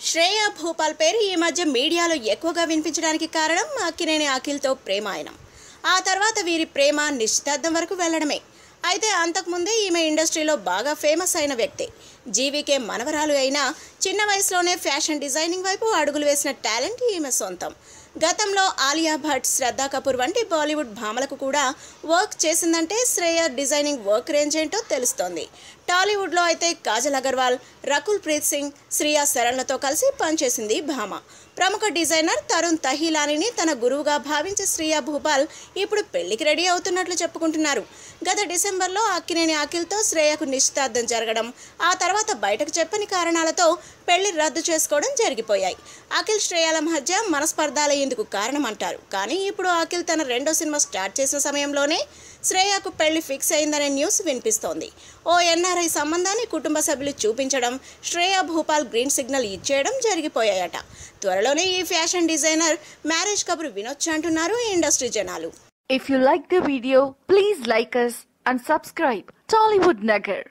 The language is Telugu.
శ్రేయ భూపాల్ పేరు ఈ మధ్య మీడియాలో ఎక్కువగా వినిపించడానికి కారణం అక్కినేని అఖిల్తో ప్రేమాయణం ఆ తర్వాత వీరి ప్రేమ నిశ్చితార్థం వరకు వెళ్ళడమే అయితే అంతకుముందే ఈమె ఇండస్ట్రీలో బాగా ఫేమస్ అయిన వ్యక్తి. జీవికే మనవరాలు అయినా చిన్న వయసులోనే ఫ్యాషన్ డిజైనింగ్ వైపు అడుగులు వేసిన టాలెంట్ ఈమె సొంతం. గతంలో ఆలియా భట్ శ్రద్ధా కపూర్ వంటి బాలీవుడ్ భామలకు కూడా వర్క్ చేసిందంటే శ్రేయ డిజైనింగ్ వర్క్ రేంజ్ ఏంటో తెలుస్తోంది. టాలీవుడ్లో అయితే కాజల్ అగర్వాల్ రకుల్ ప్రీత్ సింగ్ శ్రియా శరణ్లతో కలిసి పనిచేసింది భామ. ప్రముఖ డిజైనర్ తరుణ్ తహీలానిని తన గురువుగా భావించే శ్రియా భూపాల్ ఇప్పుడు పెళ్ళికి రెడీ అవుతున్నట్లు చెప్పుకుంటున్నారు. గత డిసెంబర్లో అక్కినేని అఖిల్తో శ్రేయకు నిశ్చితార్థం జరగడం ఆ తర్వాత బయటకు చెప్పని కారణాలతో పెళ్ళి రద్దు చేసుకోవడం జరిగిపోయాయి. అఖిల్ శ్రేయాల మధ్య మనస్పర్ధాల ఇందుకు కారణమంటారు. కానీ ఇప్పుడు అఖిల్ తన రెండో సినిమా స్టార్ట్ చేసిన సమయంలోనే శ్రేయకు పెళ్ళి ఫిక్స్ అయిందనే న్యూస్ వినిపిస్తోంది. ఓ ఎన్ఆర్ఐ సంబంధాన్ని కుటుంబ సభ్యులు చూపించడం శ్రేయా భూపాల్ గ్రీన్ సిగ్నల్ ఇచ్చేయడం జరిగిపోయాయట. త్వరలోనే ఈ ఫ్యాషన్ డిజైనర్ మ్యారేజ్ కబురు వినొచ్చు అంటున్నారు ఈ ఇండస్ట్రీ జనాలు. If you like the video please like us and subscribe Tollywood Nagar